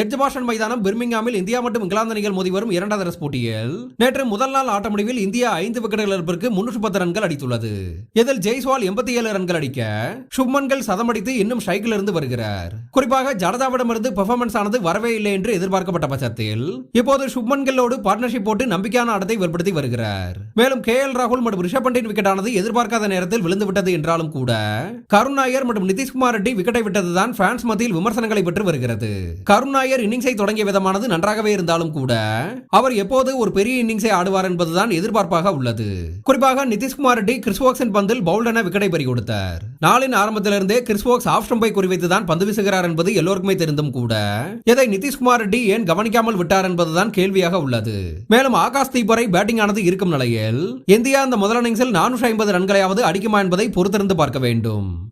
எட்ஜ்பாஷன் மைதானம் பிர்மிங்ஹாமில் இந்தியா மற்றும் இங்கிலாந்து அணிகள் மோதி வரும் இரண்டாவது டெஸ்ட் போட்டியில் நேற்று முதல் நாள் ஆட்ட முடிவில் இந்தியா ஐந்து விக்கெட்டுகள் இழப்பிற்கு முன்னூற்று பத்து ரன்கள் அடித்துள்ளது. இதில் ஜெய்ஸ்வால் எண்பத்தி ஏழு ரன்கள் அடிக்க சுப்மன்கள் சதமடித்து இன்னும் ஸ்ட்ரைக்கில் இருந்து வருகிறார். குறிப்பாக ஜடதாவிடமிருந்து பெர்ஃபார்மன்ஸ் ஆனது வரவே இல்லை என்று எதிர்பார்க்கப்பட்ட பட்சத்தில் இப்போது சுப்மன்களோடு பார்ட்னர்ஷிப் போட்டு நம்பிக்கையான ஆட்டத்தை வெளிப்படுத்தி வருகிறார். மேலும் கே எல் ராகுல் மற்றும் ரிஷப் பண்டின் விக்கெட் ஆனது எதிர்பார்க்காத நேரத்தில் விழுந்துவிட்டது என்றாலும் கூட கருண் நாயர் மற்றும் நிதிஷ்குமார் ரெட்டி விக்கெட்டை விட்டதுதான் ஃபேன்ஸ் மத்தியில் விமர்சனங்களை பெற்று வருகிறது. கருண் நாயர் இன்னிங்ஸை தொடங்கிய விதமானது நன்றாகவே இருந்தாலும் கூட அவர் எப்போது ஒரு பெரிய இன்னிங்ஸை ஆடுவார் என்பதுதான் எதிர்பார்ப்பாக உள்ளது. குறிப்பாக நிதிஷ்குமார் ரெட்டி கிறிஸ்வோக்ஸின் பந்தில் பவுல்ட் என விக்கெட்டை பறி கொடுத்தார். நாளின் ஆரம்பத்திலிருந்தே கிறிஸ்வோக்ஸ் ஆஃப் ஸ்டம்பை குறிவைத்துதான் பந்து வீசுகிறார் என்பது எல்லோருக்குமே தெரிந்தும் கூட இதை நிதிஷ்குமார் ரெட்டி ஏன் கவனிக்காமல் விட்டார் என்பதுதான் கேள்வியாக உள்ளது. மேலும் ஆகாஷ் தீப் வரை பேட்டிங் ஆனது இருக்கும் நிலையில் இந்தியா அந்த முதல் இன்னிங்ஸில் நானூற்றி ஐம்பது ரன்களையாவது அடிக்குமா என்பதை பொறுத்திருந்து பார்க்க வேண்டும்.